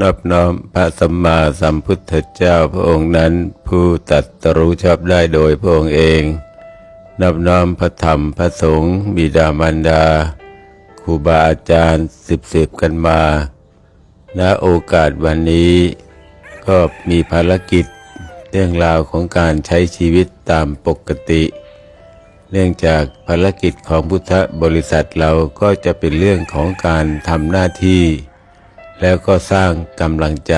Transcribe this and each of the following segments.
นอบน้อมพระสัมมาสัมพุทธเจ้าพระองค์นั้น ผู้ตัดตรู้ชอบได้โดยพระองค์เอง นอบน้อมพระธรรมพระสงฆ์บิดามารดาครูบาอาจารย์สิบสิบกันมา ณโอกาสวันนี้ ก็มีภารกิจเรื่องราวของการใช้ชีวิตตามปกติเนื่องจากภารกิจของพุทธบริษัทเราก็จะเป็นเรื่องของการทำหน้าที่ แล้วก็สร้างกำลังใจ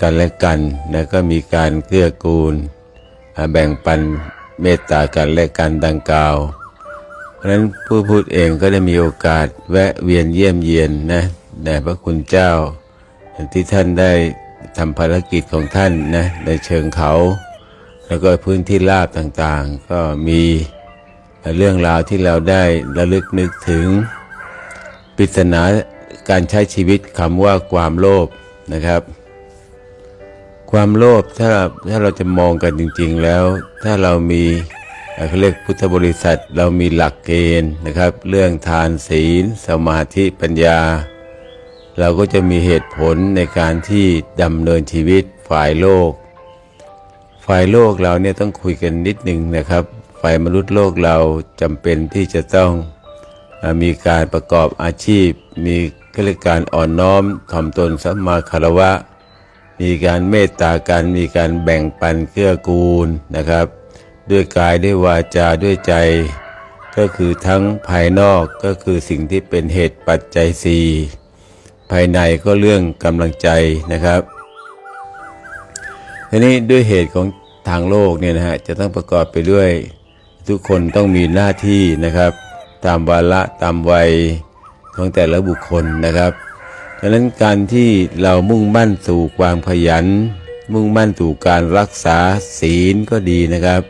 กันและกันแล้วก็มีการเกื้อกูล แบ่งปันเมตตากันและกันดังกล่าว เพราะฉะนั้นผู้พูดเองก็ได้มีโอกาสแวะเวียนเยี่ยมเยียนนะแด่พระคุณเจ้าที่ท่านได้ทำภารกิจของท่านนะในเชิงเขา แล้วก็พื้นที่ราบต่างๆ ก็มีเรื่องราวที่เราได้ระลึกนึกถึงปริศนา การใช้ชีวิตคำว่าความโลภนะครับ ความโลภถ้าถ้าเราจะมองกันจริง ๆ แล้ว ถ้าเรามีเขาเรียกพุทธบริษัทเรามีหลักเกณฑ์นะครับ เรื่องทานศีล สมาธิปัญญา เราก็จะมีเหตุผลในการที่ดำเนินชีวิตฝ่ายโลก ฝ่ายโลกเราเนี่ยต้องคุยกันนิดนึงนะครับ ฝ่ายมนุษย์โลกเราจำเป็นที่จะต้องมีการประกอบอาชีพ มี กิจการอ่อนน้อมถ่อมตนสัมมาคารวะ มีการเมตตากันมีการแบ่งปันเกื้อกูลนะครับ ด้วยกายด้วยวาจาด้วยใจ ก็คือทั้งภายนอกก็คือสิ่งที่เป็นเหตุปัจจัยสี่ภายในก็เรื่องกำลังใจนะครับทีนี้ด้วยเหตุของทางโลกเนี่ยนะฮะจะต้องประกอบไปด้วย ทุกคนต้องมีหน้าที่นะครับ ตามวาระตามวัย ของแต่ละบุคคลนะครับดังนั้นการที่เรามุ่งมั่นสู่ความขยัน มุ่งมั่นสู่การรักษาศีลก็ดีนะครับ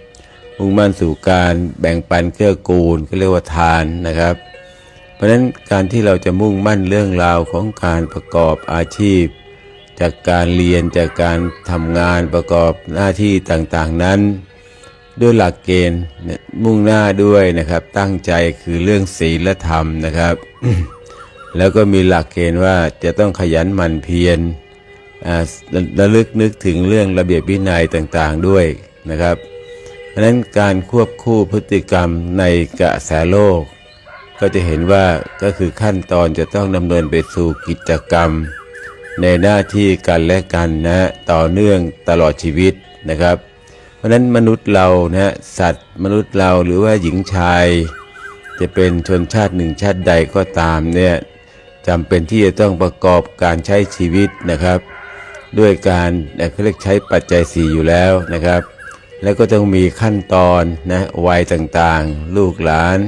มุ่งมั่นสู่การแบ่งปันเกื้อกูลก็เรียกว่าทานนะครับ เพราะฉะนั้นการที่เราจะมุ่งมั่นเรื่องราวของการประกอบอาชีพ จากการเรียนจากการทำงานประกอบหน้าที่ต่างๆนั้น ด้วยหลักเกณฑ์มุ่งหน้าด้วยนะครับ ตั้งใจคือเรื่องศีลธรรมนะครับ แล้วก็มีหลักเกณฑ์ว่าจะต้องขยันหมั่นเพียรระลึกนึกถึงเรื่องระเบียบวินัยต่างๆด้วยนะครับ เพราะนั้นการควบคู่พฤติกรรมในกระแสโลก ก็จะเห็นว่าก็คือขั้นตอนจะต้องดำเนินไปสู่กิจกรรม ในหน้าที่กันและกันนะต่อเนื่องตลอดชีวิตนะครับ เพราะฉะนั้นมนุษย์เรานะสัตว์มนุษย์เราหรือว่าหญิงชาย จะเป็นชนชาติหนึ่งชาติใดก็ตามเนี่ย จำเป็นที่จะต้องประกอบการใช้ชีวิตนะครับ ด้วยการเอ่อเขาเรียกใช้ปัจจัยสี่อยู่แล้วนะครับ แล้วก็ต้องมีขั้นตอนนะวัยต่างๆ ลูกหลาน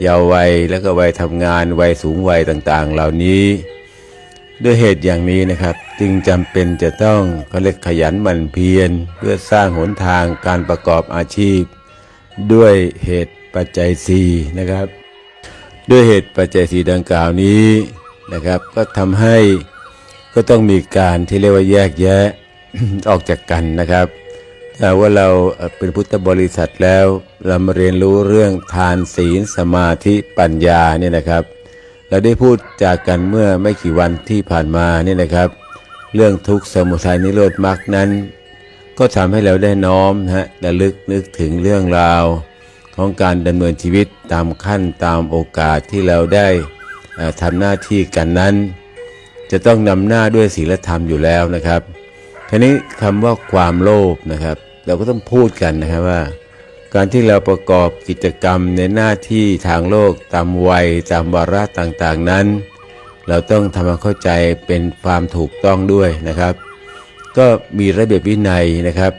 เยาว์วัยแล้วก็วัยทำงานวัยสูงวัยต่างๆ เหล่านี้ ด้วยเหตุอย่างนี้นะครับ จึงจำเป็นจะต้องเขาเรียกขยันหมั่นเพียร เพื่อสร้างหนทางการประกอบอาชีพ ด้วยเหตุปัจจัยสี่นะครับด้วยเหตุปัจจัยสี่ดังกล่าวนี้ นะครับ ก็ทำให้ก็ต้องมีการที่เรียกว่าแยกแยะออกจากกันนะครับถ้าว่าเราเป็นพุทธบริษัทแล้วเรามาเรียนรู้เรื่องทานศีลสมาธิปัญญาเนี่ยนะครับ เราได้พูดจากกันเมื่อไม่กี่วันที่ผ่านมาเนี่ยนะครับ เรื่องทุกข์สมุทัยนิโรธมรรคนั้น ก็ทำให้เราได้น้อมนะฮะระลึกนึกถึงเรื่องราวของการดำเนินชีวิตตามขั้นตามโอกาสที่เราได้ ทำหน้าที่กันนั้น จะต้องนำหน้าด้วยศีลธรรมอยู่แล้วนะครับทีนี้คำว่าความโลภนะครับ เราก็ต้องพูดกันนะครับว่า การที่เราประกอบกิจกรรมในหน้าที่ทางโลกตามวัยตามวาระต่างๆนั้น เราต้องทำให้เข้าใจเป็นความถูกต้องด้วยนะครับ ก็มีระเบียบวินัยนะครับ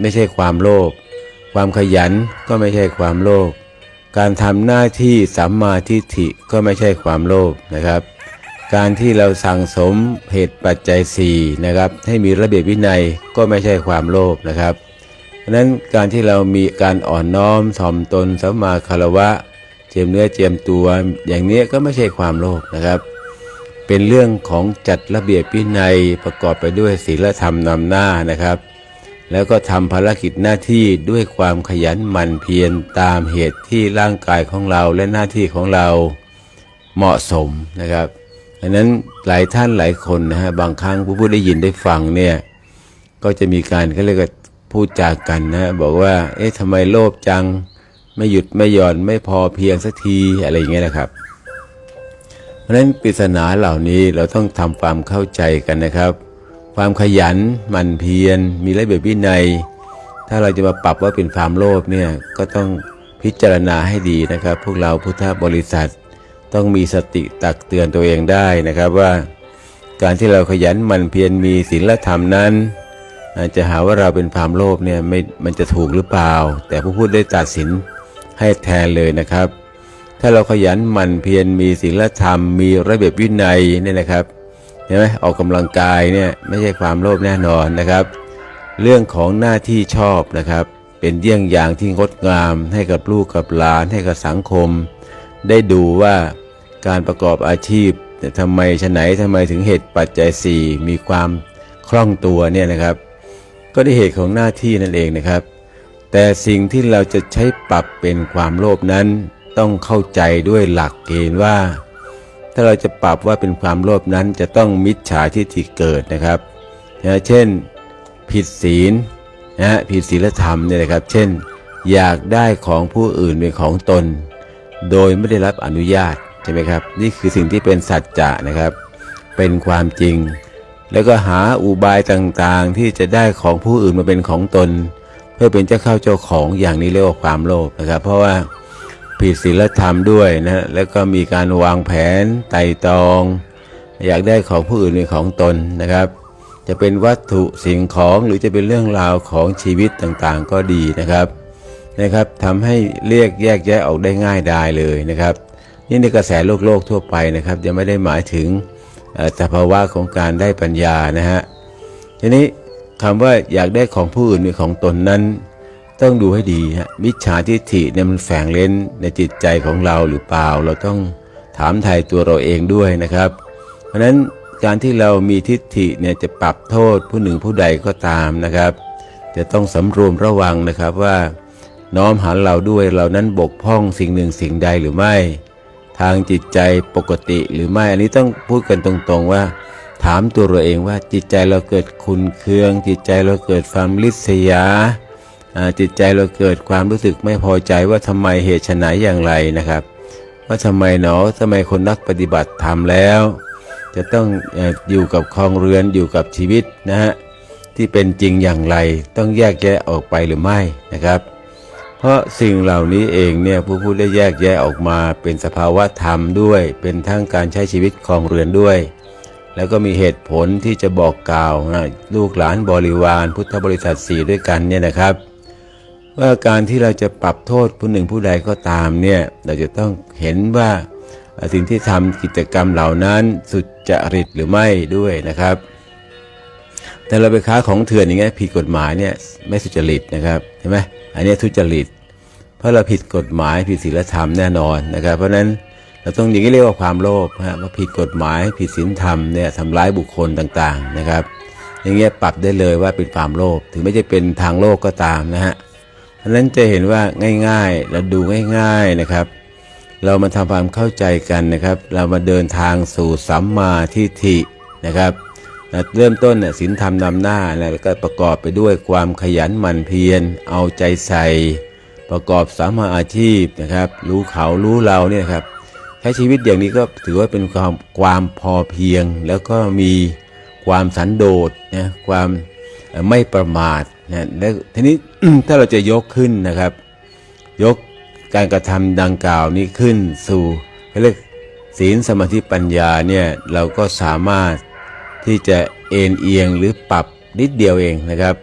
ไม่ใช่ความโลภความขยันก็ไม่ใช่ความโลภ การทำหน้าที่สัมมาทิฏฐิก็ไม่ใช่ความโลภนะครับ การที่เราสั่งสมเหตุปัจจัย4นะครับให้มีระเบียบวินัยก็ไม่ใช่ความโลภนะครับเพราะฉะนั้นการที่เรามีการอ่อนน้อมถ่อมตนสัมมาคารวะ เจียมเนื้อเจียมตัวอย่างนี้ก็ไม่ใช่ความโลภนะครับ เป็นเรื่องของจัดระเบียบวินัยประกอบไปด้วยศีลธรรมนำหน้านะครับ แล้วก็ทำภารกิจหน้าที่ด้วยความขยันหมั่นเพียรตามเหตุที่ร่างกายของเราและหน้าที่ของเราเหมาะสมนะครับดังนั้นหลายท่านหลายคนนะฮะบางครั้งผู้พูดได้ยินได้ฟังเนี่ยก็จะมีการเขาเรียกว่าพูดจากกันนะบอกว่า เอ๊ะทำไมโลภจังไม่หยุดไม่หย่อนไม่พอเพียงสักทีอะไรอย่างเงี้ยนะครับ เพราะฉะนั้นปริศนาเหล่านี้เราต้องทำความเข้าใจกันนะครับ ความขยันหมั่นเพียรมีระเบียบวินัย ถ้าเราจะมาปรับว่าเป็นความโลภเนี่ยก็ต้องพิจารณาให้ดีนะครับ พวกเราพุทธบริษัทต้องมีสติตักเตือนตัวเองได้นะครับว่า การที่เราขยันหมั่นเพียรมีศีลธรรมนั้น อาจจะหาว่าเราเป็นความโลภเนี่ยไม่มันจะถูกหรือเปล่า แต่ผู้พูดได้ตัดสินให้แทนเลยนะครับ ถ้าเราขยันหมั่นเพียรมีศีลธรรม มีระเบียบวินัยเนี่ยนะครับ เห็นไหมออกกำลังกายเนี่ยไม่ใช่ความโลภแน่นอนนะครับ เรื่องของหน้าที่ชอบนะครับ เป็นเยี่ยงอย่างที่งดงามให้กับลูกกับหลานให้กับสังคม ได้ดูว่าการประกอบอาชีพทำไมชะไหนทำไมถึงเหตุปัจจัย 4 มีความคล่องตัวเนี่ยนะครับ ก็ได้เหตุของหน้าที่นั่นเองนะครับ แต่สิ่งที่เราจะใช้ปรับเป็นความโลภนั้น ต้องเข้าใจด้วยหลักเกณฑ์ว่า ถ้าเราจะปรับว่าเป็นความโลภนั้นจะต้องมิจฉาทิฏฐิเกิดนะครับนะเช่นผิดศีลนะฮะผิดศีลธรรมเนี่ยนะครับ เช่น อยากได้ของผู้อื่นเป็นของตน โดยไม่ได้รับอนุญาตใช่ไหมครับ นี่คือสิ่งที่เป็นสัจจะนะครับ เป็นความจริง แล้วก็หาอุบายต่างๆ ที่จะได้ของผู้อื่นมาเป็นของตน เพื่อเป็นเจ้าเข้าเจ้าของอย่างนี้เรียกว่าความโลภนะครับ เพราะว่า ผิดศีลธรรมด้วยนะแล้วก็มีการวางแผนไต่ตอง อยากได้ของผู้อื่นเป็นของตนนะครับ จะเป็นวัตถุสิ่งของหรือจะเป็นเรื่องราวของชีวิตต่างๆ ก็ดีนะครับนะครับทำให้เรียกแยกแยะออกได้ง่ายดายเลยนะครับ นี่ในกระแสโลกโลกทั่วไปนะครับยังไม่ได้หมายถึงอ่อสภาวะของการได้ปัญญานะฮะทีนี้คำว่าอยากได้ของผู้อื่นเป็นของตนนั้น ต้องดูให้ดีฮะมิจฉาทิฏฐิเนี่ยมันแฝงเล่นในจิตใจของเราหรือเปล่า เราต้องถามไทยตัวเราเองด้วยนะครับ เพราะฉะนั้นการที่เรามีทิฏฐิเนี่ยจะปรับโทษผู้หนึ่งผู้ใดก็ตามนะครับ จะต้องสำรวมระวังนะครับว่าน้อมหาเราด้วยเรานั้นบกพร่องสิ่งหนึ่งสิ่งใดหรือไม่ ทางจิตใจปกติหรือไม่ อันนี้ต้องพูดกันตรงๆว่า ถามตัวเราเองว่าจิตใจเราเกิดคุณเคือง จิตใจเราเกิดความริษยา จิตใจเราเกิดความรู้สึกไม่พอใจว่าทำไมเหตุไฉนอย่างไรนะครับ ว่าทำไมหนอทำไมคนนักปฏิบัติทำแล้ว จะต้องออยู่กับครองเรือนอยู่กับชีวิตนะฮะที่เป็นจริงอย่างไรต้องแยกแยะออกไปหรือไม่นะครับ เพราะสิ่งเหล่านี้เองเนี่ยผู้พูดได้แยกแยะออกมาเป็นสภาวะธรรมด้วย เป็นทั้งการใช้ชีวิตครองเรือนด้วย แล้วก็มีเหตุผลที่จะบอกกล่าวนะลูกหลานบริวาร พุทธบริษัทสี่ด้วยกันเนี่ยนะครับ ว่าการที่เราจะปรับโทษผู้หนึ่งผู้ใดก็ตามเนี่ยเราจะต้องเห็นว่าสิ่งที่ทำกิจกรรมเหล่านั้นสุจริตหรือไม่ด้วยนะครับ แต่เราไปค้าของเถื่อนอย่างเงี้ยผิดกฎหมายเนี่ยไม่สุจริตนะครับใช่ไหมอันนี้ทุจริต เพราะเราผิดกฎหมายผิดศีลธรรมแน่นอนนะครับ เพราะฉะนั้นเราต้องอย่างนี้เรียกว่าความโลภฮะว่าผิดกฎหมายผิดศีลธรรมเนี่ยทำร้ายบุคคลต่างๆนะครับ อย่างเงี้ยปรับได้เลยว่าเป็นความโลภถึงไม่จะเป็นทางโลกก็ตามนะฮะ ฉะนั้นจะเห็นว่าง่ายๆ เราดูง่ายๆนะครับ เรามาทำความเข้าใจกันนะครับ เรามาเดินทางสู่สัมมาทิฏฐินะครับนะเริ่มต้นน่ะศีลธรรมนำหน้านะแล้วก็ประกอบไปด้วยความขยันหมั่นเพียรเอาใจใส่ ประกอบสามมาอาชีพนะครับ รู้เขารู้เราเนี่ยครับใช้ชีวิตอย่างนี้ก็ถือว่าเป็นความความพอเพียง แล้วก็มีความสันโดษนะความ ไม่ประมาทนะแล้วทีนี้ถ้าเราจะยกขึ้นนะครับ ยกการกระทำดังกล่าวนี้ขึ้นสู่เขาเรียกศีลสมาธิปัญญาเนี่ยเราก็สามารถที่จะเอ็นเอียงหรือปรับนิดเดียวเองนะครับ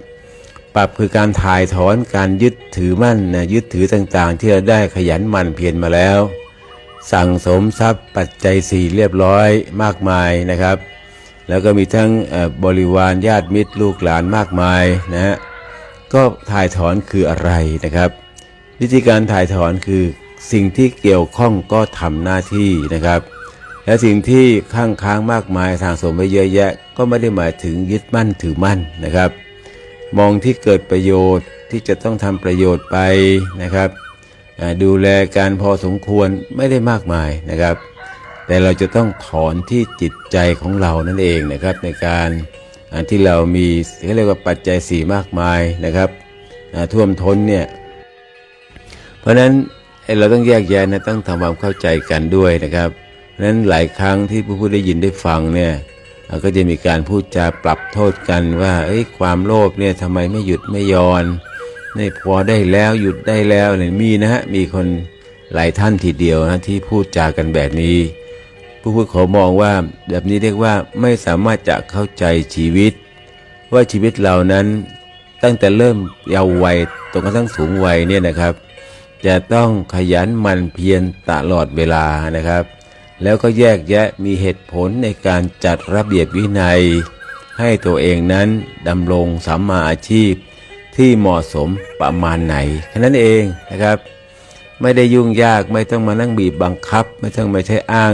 ปรับคือการถ่ายถอนการยึดถือมั่นนะยึดถือต่างๆ ที่เราได้ขยันหมั่นเพียรมาแล้ว สั่งสมทรัพย์ปัจจัยสี่เรียบร้อยมากมายนะครับ แล้วก็มีทั้งบริวารญาติมิตรลูกหลานมากมายนะฮะก็ถ่ายถอนคืออะไรนะครับ วิธีการถ่ายถอนคือสิ่งที่เกี่ยวข้องก็ทำหน้าที่นะครับ และสิ่งที่ข้างค้างมากมายทางสมไปเยอะแยะ ก็ไม่ได้หมายถึงยึดมั่นถือมั่นนะครับ มองที่เกิดประโยชน์ที่จะต้องทำประโยชน์ไปนะครับ ดูแลการพอสมควรไม่ได้มากมายนะครับ แต่เราจะต้องถอนที่จิตใจของเรานั่นเองนะครับ ในการที่เรามีเขาเรียกว่าปัจจัยสี่มากมายนะครับท่วมท้นเนี่ยเพราะฉะนั้นเราต้องแยกแยะนะต้องทำความเข้าใจกันด้วยนะครับ เพราะฉะนั้นหลายครั้งที่ผู้พูดได้ยินได้ฟังเนี่ยก็จะมีการพูดจาปรับโทษกันว่าเอ้ยความโลภเนี่ยทำไมไม่หยุดไม่ยอนไม่พอได้แล้วหยุดได้แล้วเนี่ยมีนะฮะมีคนหลายท่านทีเดียวนะที่พูดจากันแบบนี้ ผู้พูดขอมองว่าแบบนี้เรียกว่าไม่สามารถจะเข้าใจชีวิต ว่าชีวิตเรานั้นตั้งแต่เริ่มเยาว์วัยจนกระทั่งสูงวัยเนี่ยนะครับ จะต้องขยันหมันเพียรตลอดเวลานะครับ แล้วก็แยกแยะมีเหตุผลในการจัดระเบียบวินัย ให้ตัวเองนั้นดำรงสัมมาอาชีพที่เหมาะสมประมาณไหนแค่นั้นเองนะครับ ไม่ได้ยุ่งยากไม่ต้องมานั่งบีบบังคับ ไม่ต้องมาใช้อ้าง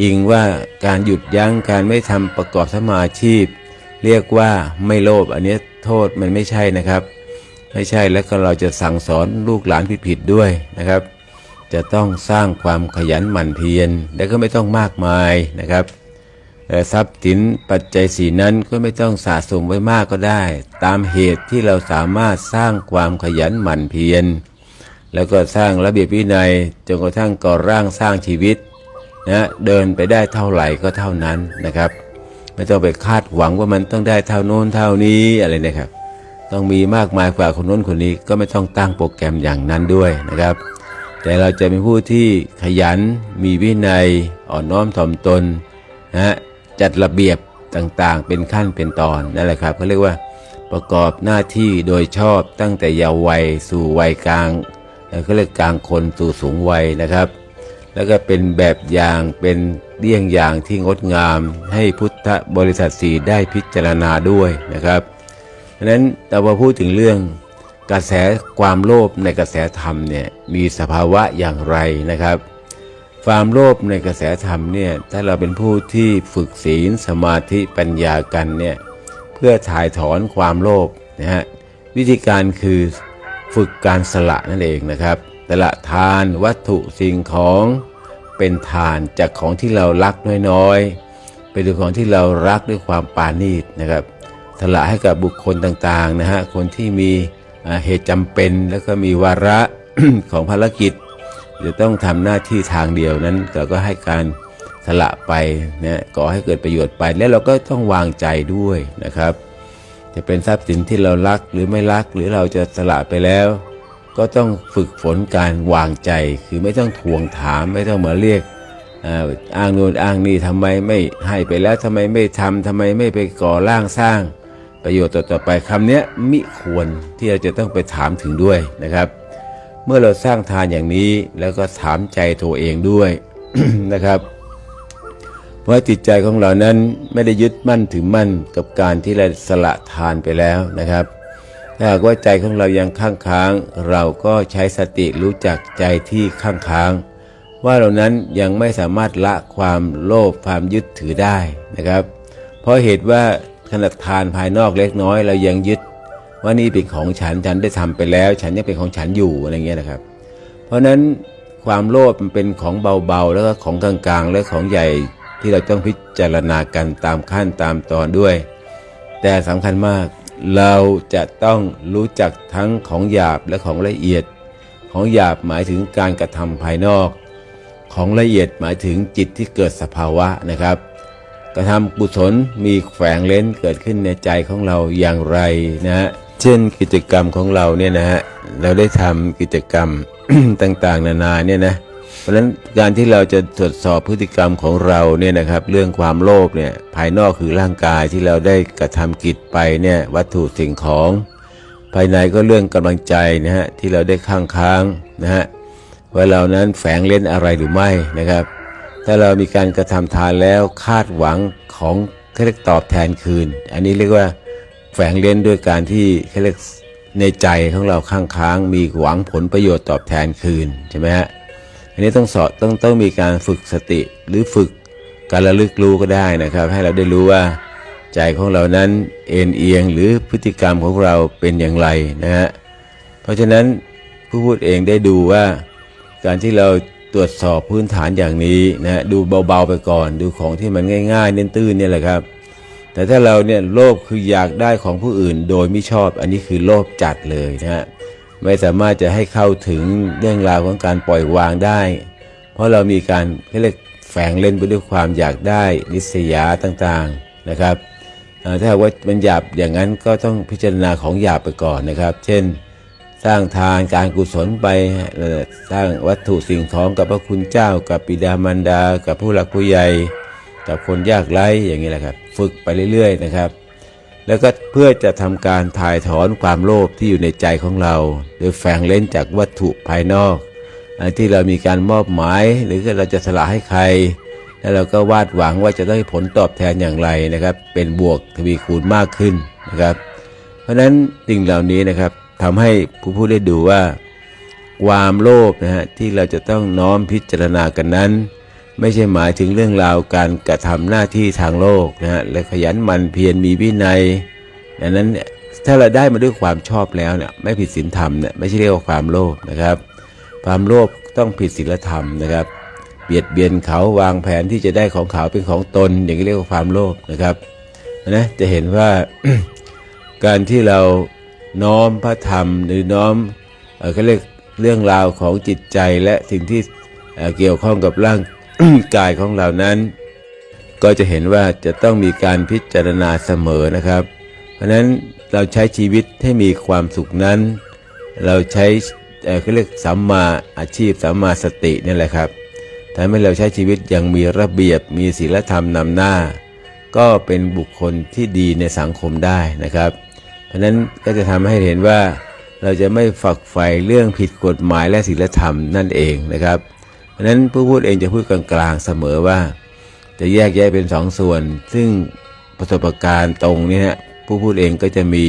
อิงว่าการหยุดยั้งการไม่ทำประกอบสมาชีพ เรียกว่าไม่โลภอันนี้โทษมันไม่ใช่นะครับ ไม่ใช่แล้วก็เราจะสั่งสอนลูกหลานผิดๆด้วยนะครับ จะต้องสร้างความขยันหมั่นเพียรและก็ไม่ต้องมากมายนะครับแต่ทรัพย์สินปัจจัยสีนั้นก็ไม่ต้องสะสมไว้มากก็ได้ ตามเหตุที่เราสามารถสร้างความขยันหมั่นเพียรแล้วก็สร้างระเบียบวินัยจนกระทั่งก่อร่างสร้างชีวิต นะเดินไปได้เท่าไหร่ก็เท่านั้นนะครับ ไม่ต้องไปคาดหวังว่ามันต้องได้เท่าโน้นเท่านี้อะไรนะครับ ต้องมีมากมายกว่าคนโน้นคนนี้ก็ไม่ต้องตั้งโปรแกรมอย่างนั้นด้วยนะครับ แต่เราจะเป็นผู้ที่ขยันมีวินัยอ่อนน้อมถ่อมตนนะจัดระเบียบต่างๆ เป็นขั้นเป็นตอนนั่นแหละครับเขาเรียกว่าประกอบหน้าที่โดยชอบตั้งแต่เยาว์วัยสู่วัยกลางแล้วก็เรียกกลางคนสู่สูงวัยนะครับ แล้วก็เป็นแบบอย่างเป็นเลี่ยงอย่างที่งดงามให้พุทธบริษัทสีได้พิจารณาด้วยนะครับเพราะฉะนั้นแต่พอพูดถึงเรื่องกระแสความโลภในกระแสธรรมเนี่ยมีสภาวะอย่างไรนะครับ ความโลภในกระแสธรรมเนี่ยถ้าเราเป็นผู้ที่ฝึกศีลสมาธิปัญญากันเนี่ยเพื่อถ่ายถอนความโลภนะฮะวิธีการคือฝึกการสละนั่นเองนะครับ สละทานวัตถุสิ่งของเป็นทานจากของที่เรารักน้อยๆ เป็นของที่เรารักด้วยความปาณีตนะครับสละให้กับบุคคลต่างๆนะฮะคนที่มีเหตุจำเป็นแล้วก็มีวาระของภารกิจ จะต้องทำหน้าที่ทางเดียวนั้นเราก็ให้การสละไปนะก่อให้เกิดประโยชน์ไปแล้วเราก็ต้องวางใจด้วยนะครับ จะเป็นทรัพย์สินที่เรารักหรือไม่รักหรือเราจะสละไปแล้ว ก็ต้องฝึกฝนการวางใจ คือไม่ต้องทวงถามไม่ต้องมาเรียกอ้างโน่นอ้างนี่ทำไมไม่ให้ไปแล้วทำไมไม่ทำทำไมไม่ไปก่อร่างสร้าง ประโยชน์ต่อไปคำนี้มิควรที่เราจะต้องไปถามถึงด้วยนะครับ เมื่อเราสร้างทานอย่างนี้แล้วก็ถามใจตัวเองด้วยนะครับว่าะจิตใจของเรานั้นไม่ได้ยึดมั่นถือมั่นกับการที่เราสละทานไปแล้วนะครับ ถ้าหากว่าใจของเรายังข้างค้าง เราก็ใช้สติรู้จักใจที่ข้างค้าง ว่าเรานั้นยังไม่สามารถละความโลภความยึดถือได้นะครับ เพราะเหตุว่าขนาดทานภายนอกเล็กน้อย เรายังยึด ว่านี่เป็นของฉันฉันได้ทำไปแล้ว ฉันยังเป็นของฉันอยู่อะไรเงี้ยนะครับ เพราะฉะนั้นความโลภมันเป็นของเบาๆ แล้วก็ของกลางๆ และของใหญ่ที่เราต้องพิจารณากันตามขั้นตามตอนด้วย แต่สำคัญมาก เราจะต้องรู้จักทั้งของหยาบและของละเอียด ของหยาบหมายถึงการกระทำภายนอก ของละเอียดหมายถึงจิตที่เกิดสภาวะนะครับ กระทำกุศลมีแฝงเล้นเกิดขึ้นในใจของเราอย่างไรนะฮะเช่นกิจกรรมของเราเนี่ยนะฮะเราได้ทำกิจกรรมต่างๆ นานาเนี่ยนะ ราะฉะนั้นการที่เราจะตรวจสอบพฤติกรรมของเราเนี่ยนะครับเรื่องความโลภเนี่ยภายนอกคือร่างกายที่เราได้กระทำกิจไปเนี่ยวัตถุสิ่งของ ภายในก็เรื่องกำลังใจนะฮะที่เราได้ข้างค้างนะฮะว่าเรานั้นแฝงเล่นอะไรหรือไม่นะครับ ถ้าเรามีการกระทำทานแล้วคาดหวังของเรียกตอบแทนคืน อันนี้เรียกว่าแฝงเล่นด้วยการที่เขาเรียกในใจของเราข้างค้างมีหวังผลประโยชน์ตอบแทนคืนใช่ไหมฮะ อันนี้ต้องสอนต้องต้องมีการฝึกสติหรือฝึกการระลึกรู้ก็ได้นะครับ ให้เราได้รู้ว่าใจของเรานั้นเอ็นเอียงหรือพฤติกรรมของเราเป็นอย่างไรนะฮะเพราะฉะนั้นผู้พูดเองได้ดูว่า การที่เราตรวจสอบพื้นฐานอย่างนี้นะดูเบาๆไปก่อน ดูของที่มันง่ายๆเน้นตื้นเนี่ยแหละครับ แต่ถ้าเราเนี่ยโลภคืออยากได้ของผู้อื่นโดยไม่ชอบอันนี้คือโลภจัดเลยนะฮะ ไม่สามารถจะให้เข้าถึงเรื่องราวของการปล่อยวางได้ เพราะเรามีการเรียกแฝงเล่นไปด้วยความอยากได้นิสยาต่างๆนะครับถ้าว่ามันหยาบอย่างนั้นก็ต้องพิจารณาของหยาบไปก่อนนะครับ เช่น สร้างทานการกุศลไปสร้างวัตถุสิ่งของกับพระคุณเจ้า กับปิดามารดา กับผู้หลักผู้ใหญ่ กับคนยากไร้อย่างนี้แหละครับ ฝึกไปเรื่อยๆนะครับ แล้วก็เพื่อจะทำการถ่ายถอนความโลภที่อยู่ในใจของเรา โดยแฝงเล่นจากวัตถุภายนอกอที่เรามีการมอบหมาย หรือเราจะสละให้ใคร แล้วเราก็วาดหวังว่าจะได้ผลตอบแทนอย่างไรนะครับ เป็นบวกทวีคูณมากขึ้นนะครับ เพราะฉะนั้นสิ่งเหล่านี้นะครับทำให้ผู้พูดได้ดูว่า ความโลภนะฮะที่เราจะต้องน้อมพิจารณากันนั้น ไม่ใช่หมายถึงเรื่องราวการกระทำหน้าที่ทางโลกนะฮะและขยันหมันเพียรมีวินัยดังนั้นถ้าเราได้มาด้วยความชอบแล้วเนี่ยไม่ผิดศีลธรรมเนี่ยไม่ใช่เรียกว่าความโลภนะครับ ความโลภต้องผิดศีลธรรมนะครับ เบียดเบียนเขาวางแผนที่จะได้ของเขาเป็นของตน อย่างนี้เรียกว่าความโลภนะครับนะจะเห็นว่าการที่เราน้อมพระธรรมหรือน้อมเอ่อเขาเรียกเรื่องราวของจิตใจและสิ่งที่เเกี่ยวข้องกับร่าง กายของเรานั้น ก็จะเห็นว่าจะต้องมีการพิจารณาเสมอนะครับ เพราะนั้นเราใช้ชีวิตให้มีความสุขนั้น เราใช้เอ่อเขาเรียกสัมมาอาชีพสัมมาสตินี่แหละครับทำให้เราใช้ชีวิตอย่างมีระเบียบมีศีลธรรมนำหน้า ก็เป็นบุคคลที่ดีในสังคมได้นะครับ เพราะนั้นก็จะทำให้เห็นว่าเราจะไม่ฝักใฝ่เรื่องผิดกฎหมายและศีลธรรมนั่นเองนะครับ ราะนั้นผู้พูดเองจะพูดกลางๆเสมอว่า จะแยกแยะเป็นสองส่วน ซึ่งประสบการณ์ตรงเนี่ยนะผู้พูดเองก็จะมี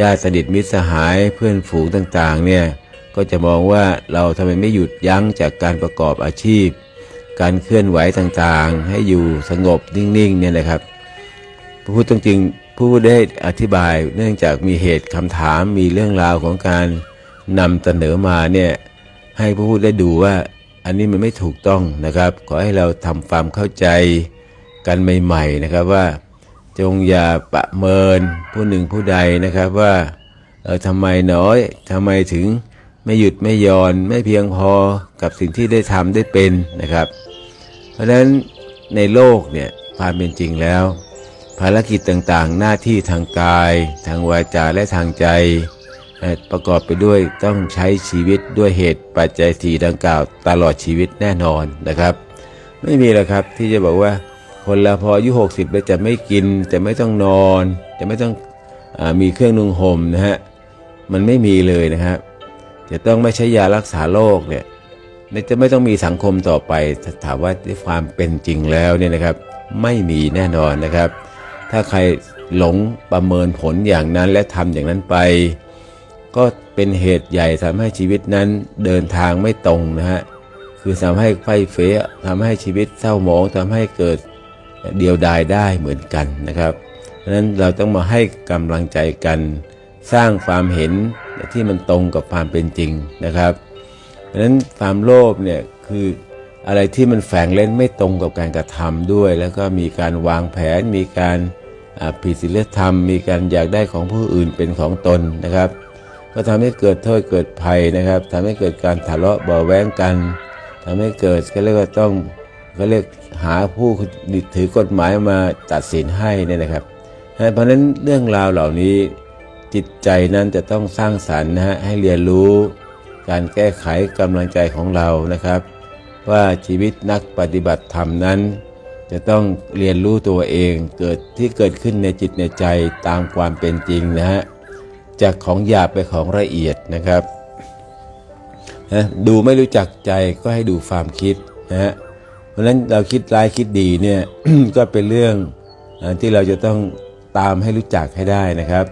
ญาติสนิทมิตรสหายเพื่อนฝูงต่างๆเนี่ยก็จะมองว่าเราทำไมไม่หยุดยั้งจากการประกอบอาชีพ การเคลื่อนไหวต่างๆ ให้อยู่สงบนิ่งๆเนี่ยนะครับผู้พูดจริงๆผู้พูดได้อธิบายเนื่องจากมีเหตุคำถามมีเรื่องราวของการนำเสนอมาเนี่ยให้ผู้พูดได้ดูว่า อันนี้มันไม่ถูกต้องนะครับ ขอให้เราทำความเข้าใจกันใหม่ๆนะครับว่า จงอย่าประเมินผู้หนึ่งผู้ใดนะครับว่าเออทำไมน้อยทำไมถึงไม่หยุดไม่หยอนไม่เพียงพอกับสิ่งที่ได้ทำได้เป็นนะครับ เพราะฉะนั้นในโลกเนี่ยความเป็นจริงแล้ว ภารกิจต่างๆ หน้าที่ทางกาย ทางวาจาและทางใจ ประกอบไปด้วยต้องใช้ชีวิตด้วยเหตุปัจจัยสี่ดังกล่าวตลอดชีวิตแน่นอนนะครับ ไม่มีหรอกครับที่จะบอกว่าคนละพออายุ60แล้วจะไม่กิน จะไม่ต้องนอน จะไม่ต้องอมีเครื่องนุ่งห่มนะฮะมันไม่มีเลยนะครับ จะต้องไม่ใช้ยารักษาโรคเนี่ยจะไม่ต้องมีสังคมต่อไปถาถามว่าด้วยความเป็นจริงแล้วเนี่ยนะครับ ไม่มีแน่นอนนะครับ ถ้าใครหลงประเมินผลอย่างนั้นและทำอย่างนั้นไป ก็เป็นเหตุใหญ่ทำให้ชีวิตนั้นเดินทางไม่ตรงนะฮะคือทำให้ไฟเฟะทำให้ชีวิตเศร้าหมองทำให้เกิดเดียวดายได้เหมือนกันนะครับเพราะนั้นเราต้องมาให้กำลังใจกัน สร้างความเห็นที่มันตรงกับความเป็นจริงนะครับเพราะนั้นความโลภเนี่ยคืออะไรที่มันแฝงเล่นไม่ตรงกับการกระทำด้วย แล้วก็มีการวางแผน มีการผิดศีลธรรม มีการอยากได้ของผู้อื่นเป็นของตนนะครับ ก็ทำให้เกิดโทษเกิดภัยนะครับทำให้เกิดการทะเลาะเบาแว้งกันทำให้เกิดก็เรียกว่าต้องก็เรียกหาผู้ถือกฎหมายมาตัดสินให้เนี่ยนะครับ เพราะฉะนั้นเรื่องราวเหล่านี้จิตใจนั้นจะต้องสร้างสรรค์นะฮะให้เรียนรู้การแก้ไขกำลังใจของเรานะครับ ว่าชีวิตนักปฏิบัติธรรมนั้น จะต้องเรียนรู้ตัวเองเกิดที่เกิดขึ้นในจิตในใจตามความเป็นจริงนะฮะ จากของหยาบไปของละเอียดนะครับนะดูไม่รู้จักใจก็ให้ดูความคิดนะฮะเพราะฉะนั้นเราคิดร้ายคิดดีเนี่ยก็เป็นเรื่องอที่เราจะต้องตามให้รู้จักให้ได้นะครับ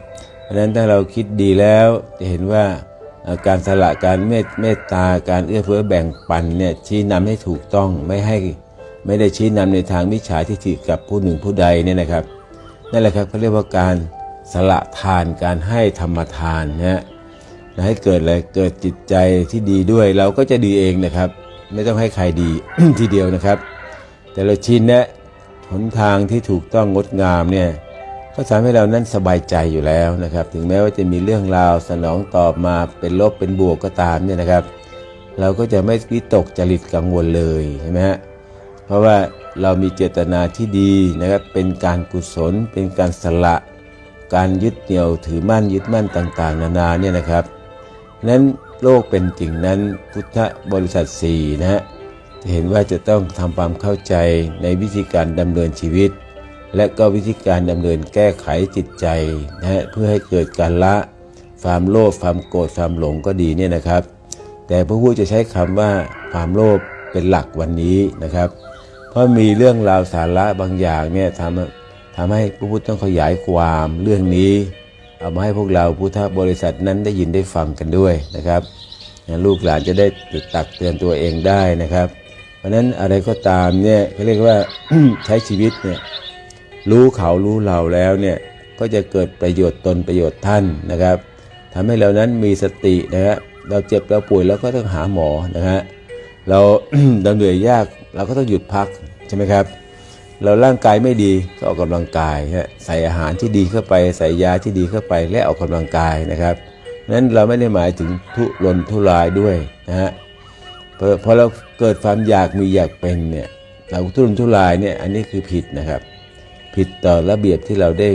เพราะฉะนั้นถ้าเราคิดดีแล้วจะเห็นว่าการสละการเมตเมตตาการเอื้อเฟื้อแบ่งปันเนี่ยชี้นำให้ถูกต้องไม่ให้ไม่ได้ชี้นำในทางมิจฉาทิฏฐิกับผู้หนึ่งผู้ใดเนี่ยนะครับนั่นแหละครับเขาเรียกว่าการ สละทานการให้ธรรมทานนะฮะให้เกิดอะไรเกิดจิตใจที่ดีด้วยเราก็จะดีเองนะครับ ไม่ต้องให้ใครดีทีเดียวนะครับ แต่เราชินนะหนทางที่ถูกต้องงดงามเนี่ยก็ทำให้เรานั้นสบายใจอยู่แล้วนะครับ ถึงแม้ว่าจะมีเรื่องราวสนองตอบมาเป็นลบเป็นบวกก็ตามเนี่ยนะครับ เราก็จะไม่วิตกจริตกังวลเลยใช่ไหมฮะเพราะว่าเรามีเจตนาที่ดีนะครับเป็นการกุศลเป็นการสละ การยึดเหนี่ยวถือมั่นยึดมั่นต่างๆ นานาเนี่ยนะครับนั้นโลกเป็นจริงนั้นพุทธบริษัทสี่นะฮะจะเห็นว่าจะต้องทำความเข้าใจในวิธีการดำเนินชีวิต และก็วิธีการดำเนินแก้ไขจิตใจนะฮะเพื่อให้เกิดการละความโลภความโกรธความหลงก็ดีเนี่ยนะครับ แต่พระพุทธจะใช้คำว่าความโลภเป็นหลักวันนี้นะครับ เพราะมีเรื่องราวสาระบางอย่างเนี่ยทำ ทำให้พระพุทธต้องขยายความเรื่องนี้ เอามาให้พวกเราพุทธบริษัทนั้นได้ยินได้ฟังกันด้วยนะครับลูกหลานจะได้ติดตักเตือนตัวเองได้นะครับ เพราะฉะนั้นอะไรก็ตามเนี่ยเขาเรียกว่าใช้ชีวิตเนี่ยรู้เขารู้เราแล้วเนี่ยก็จะเกิดประโยชน์ตนประโยชน์ท่านนะครับทำให้เรานั้นมีสตินะครับเราเจ็บเราป่วยเราก็ต้องหาหมอนะฮะเราเราเหนื่อยยากเราก็ต้องหยุดพักใช่ไหมครับ เราร่างกายไม่ดีก็ออกกำลังกายฮะใส่อาหารที่ดีเข้าไป ใส่ยาที่ดีเข้าไปและออกกำลังกายนะครับนั้นเราไม่ได้หมายถึงทุรนทุรายด้วยนะฮะพอเราเกิดความอยากมีอยากเป็นเนี่ยเราทุรนทุรายเนี่ยอันนี้คือผิดนะครับ ผิดต่อระเบียบที่เราได้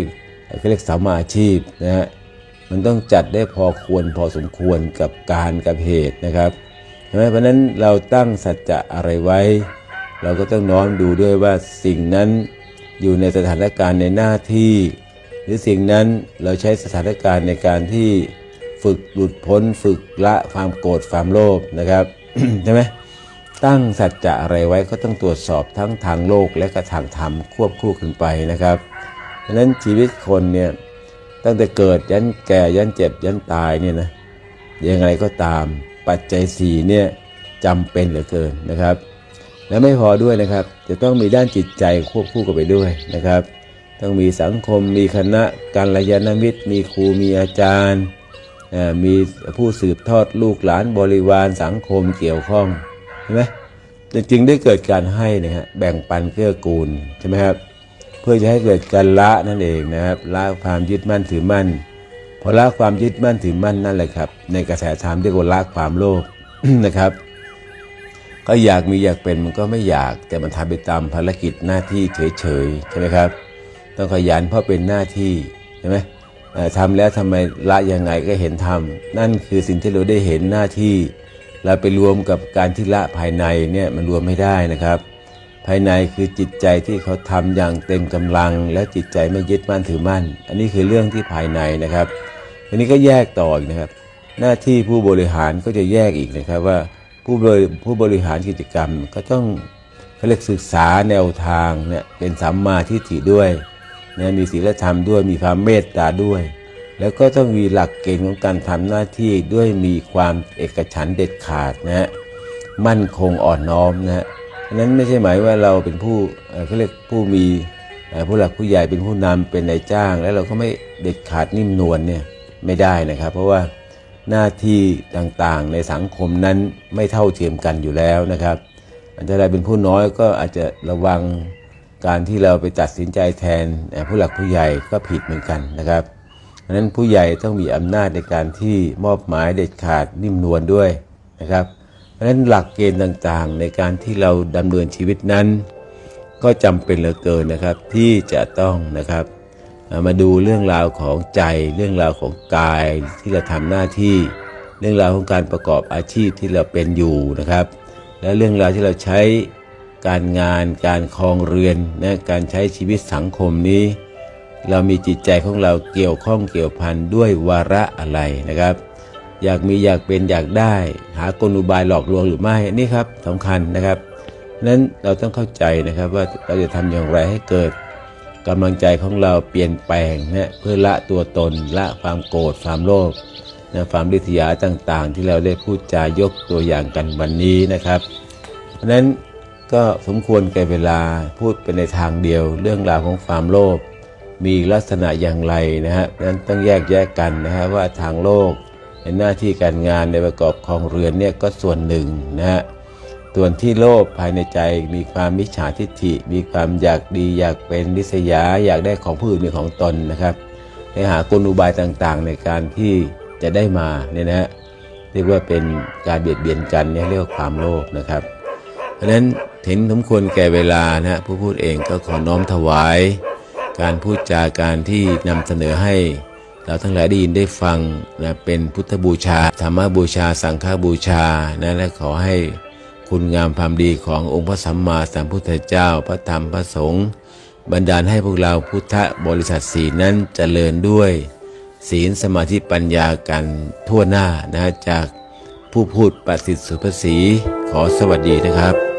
เขาเรียกสัมาอาชีพนะฮะมันต้องจัดได้พอควรพอสมควรกับการกับเหตุนะครับใช่ไหมเพราะฉะนั้นเราตั้งสัจจะอะไรไว้ เราก็ต้องน้อมดูด้วยว่าสิ่งนั้นอยู่ในสถานการณ์ในหน้าที่ หรือสิ่งนั้นเราใช้สถานการณ์ในการที่ฝึกหลุดพ้นฝึกละความโกรธความโลภนะครับใช่ไหมตั้งสัจจะอะไรไว้ก็ต้องตรวจสอบทั้งทางโลกและก็ทางธรรมควบคู่กันไปนะครับเพราะนั้นชีวิตคนเนี่ยตั้งแต่เกิดยันแก่ยันเจ็บยันตายเนี่ยนะยังไงก็ตามปัจจัยสี่เนี่ยจำเป็นเหลือเกินนะครับ และไม่พอด้วยนะครับ จะต้องมีด้านจิตใจควบคู่กันไปด้วยนะครับ ต้องมีสังคม มีคณะการยานมิตร มีครูมีอาจารย์ มีผู้สืบทอดลูกหลานบริวารสังคมเกี่ยวข้องใช่ไหมจึงได้เกิดการให้นะฮะแบ่งปันเกื้อกูลใช่ไหมครับเพื่อจะให้เกิดการละนั่นเองนะครับละความยึดมั่นถือมั่นพอละความยึดมั่นถือมั่นนั่นแหละครับ ในกระแสธรรมเรียกว่าละความโลภนะครับ ก็อยากมีอยากเป็นมันก็ไม่อยาก แต่มันทำไปตามภารกิจหน้าที่เฉยๆใช่ไหมครับ ต้องขยันเพราะเป็นหน้าที่ใช่ไหมทำแล้วทำไมละยังไงก็เห็นทำนั่นคือสิ่งที่เราได้เห็นหน้าที่ เราไปรวมกับการที่ละภายในเนี่ยมันรวมไม่ได้นะครับ ภายในคือจิตใจที่เขาทำอย่างเต็มกำลัง และจิตใจไม่ยึดมั่นถือมั่น อันนี้คือเรื่องที่ภายในนะครับอันนี้ก็แยกต่ออีกนะครับ หน้าที่ผู้บริหารก็จะแยกอีกนะครับว่า ผู้บริผู้บริหารกิจกรรมก็ต้องเขาเรียกศึกษาแนวทางเนี่ยเป็นสัมมาทิฏฐิด้วยนะมีศีลธรรมด้วยมีความเมตตาด้วย แล้วก็ต้องมีหลักเกณฑ์ของการทำหน้าที่ด้วยมีความเอกฉันเด็ดขาดนะฮะมั่นคงอ่อนน้อมนะฮะฉะนั้นไม่ใช่หมายว่าเราเป็นผู้เขาเรียกผู้มีผู้หลักผู้ใหญ่เป็นผู้นำเป็นนายจ้าง แล้วเราก็ไม่เด็ดขาดนิ่มนวลเนี่ยไม่ได้นะครับ เพราะว่า หน้าที่ต่างๆในสังคมนั้นไม่เท่าเทียมกันอยู่แล้วนะครับ อันถ้าเราเป็นผู้น้อยก็อาจจะระวังการที่เราไปตัดสินใจแทนผู้หลักผู้ใหญ่ก็ผิดเหมือนกันนะครับเพราะนั้นผู้ใหญ่ต้องมีอำนาจในการที่มอบหมายเด็ดขาดนิ่มนวลด้วยนะครับ เพราะฉะนั้นหลักเกณฑ์ต่างๆ ในการที่เราดำเนินชีวิตนั้น ก็จำเป็นเหลือเกินนะครับที่จะต้องนะครับ มาดูเรื่องราวของใจเรื่องราวของกายที่เราทำหน้าที่ เรื่องราวของการประกอบอาชีพที่เราเป็นอยู่นะครับ และเรื่องราวที่เราใช้การงานการครองเรือนนะการใช้ชีวิตสังคมนี้ เรามีจิตใจของเราเกี่ยวข้องเกี่ยวพันด้วยวาระอะไรนะครับ อยากมีอยากเป็นอยากได้ หากลอุบายหลอกลวงหรือไม่นี่ครับสำคัญนะครับนั้นเราต้องเข้าใจนะครับว่าเราจะทำอย่างไรให้เกิด กำลังใจของเราเปลี่ยนแปลงนะเพื่อละตัวตนละความโกรธความโลภนะความริษยาต่างๆ ที่เราได้พูดจายกตัวอย่างกันวันนี้นะครับ เพราะนั้นก็สมควรแก่เวลาพูดเป็นในทางเดียว เรื่องราวของความโลภมีลักษณะอย่างไรนะฮะนั้นต้องแยกแยกกันนะฮะว่าทางโลกในหน้าที่การงานในประกอบครองเรือนเนี่ยก็ส่วนหนึ่งนะฮะ ส่วนที่โลภภายในใจมีความมิจฉาทิฏฐิ มีความอยากดีอยากเป็นนิสยา อยากได้ของผู้อื่นเป็นของตนนะครับในหากลอุบายต่างๆ ในการที่จะได้มาเนี่ยนะฮะเรียกว่าเป็นการเบียดเบียนกันเนี่ยเรียกว่าความโลภนะครับ เพราะฉะนั้นเห็นสมควรแก่เวลานะฮะผู้พูดเองก็ขอน้อมถวาย การพูดจาการที่นำเสนอให้เราทั้งหลายได้ยินได้ฟังนะเป็นพุทธบูชาธรรมบูชา สังฆบูชานะและขอให้ คุณงามความดีขององค์พระสัมมาสัมพุทธเจ้าพระธรรมพระสงฆ์บันดาลให้พวกเราพุทธบริษัทสีนั้นเจริญด้วย ศีลสมาธิปัญญากันทั่วหน้านะจากผู้พูดประสิทธิ์สุภาษีขอสวัสดีนะครับ